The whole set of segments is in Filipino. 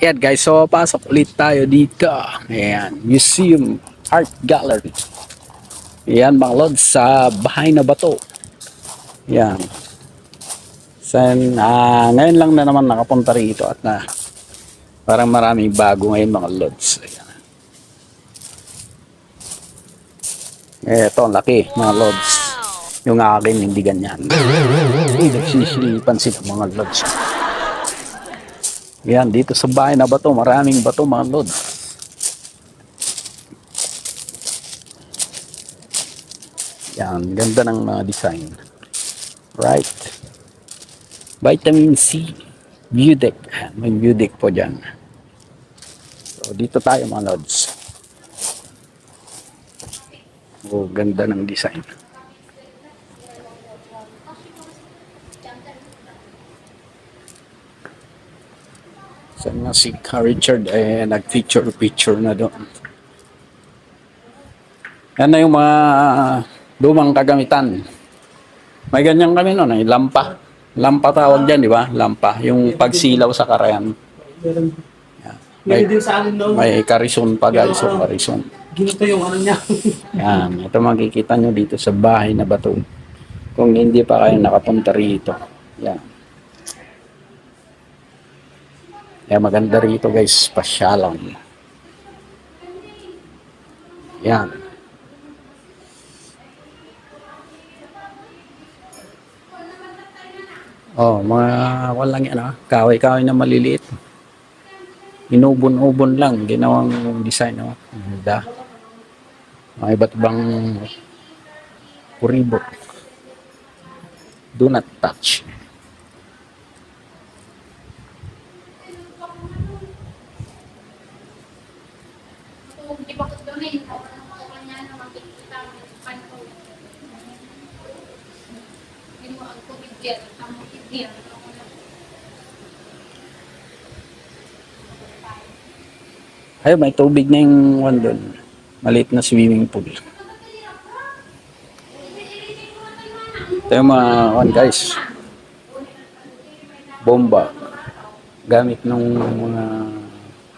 Ayan guys, so pasok ulit tayo dito. Ayan, Museum Art Gallery. Ayan mga lods, sa bahay na bato. Ayan. San, ah, ngayon lang na naman nakapunta rito at na parang maraming bago ngayon mga lods. Ayan. Eto, ang laki mga lods. Yung akin hindi ganyan. Nagsisilipan sila mga lods. Yan, dito sa bahay na bato, maraming bato mga lods. Yan, ganda ng mga design. Right. Vitamin C. View deck. May view po dyan. So, dito tayo mga lods. Oh, ganda ng design. Saan nga si Ka Richard eh, nag-picture-picture na doon. Yan na yung mga lumang kagamitan. May ganyan kami noon, eh, lampa. Lampa tawag dyan, di ba? Lampa. Yung pagsilaw sa karayan. Meron, May, may karison pa guys, so karison. Ginito yung ano niya. Yan, ito makikita nyo dito sa bahay na bato. Kung hindi pa kayo nakapunta rito. Yan. Kaya maganda rito guys, pasyalan. Yan. Oh, mga walang yan ah. Kaway-kaway na maliliit. Inubon-ubon lang, ginawang design oh. Ganda. Mga iba't ibang kuribo. Do not touch. Kung di ba ko ako na mga kanya na makikita mo yung kanto. Hindi mo ang kubigyan, ang makikita. Ayun, may tubig na yung one doon. Maliit na swimming pool. Ito yung mga one guys. Bomba. Gamit ng mga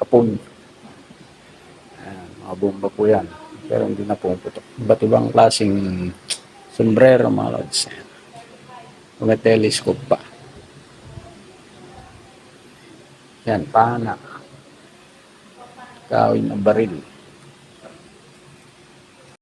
hapon. Mga bomba po yan. Pero hindi na pumuputok. Iba't ibang klaseng sombrero mga lods. Mga telescope pa. Yan, pana. Kawin ng baril.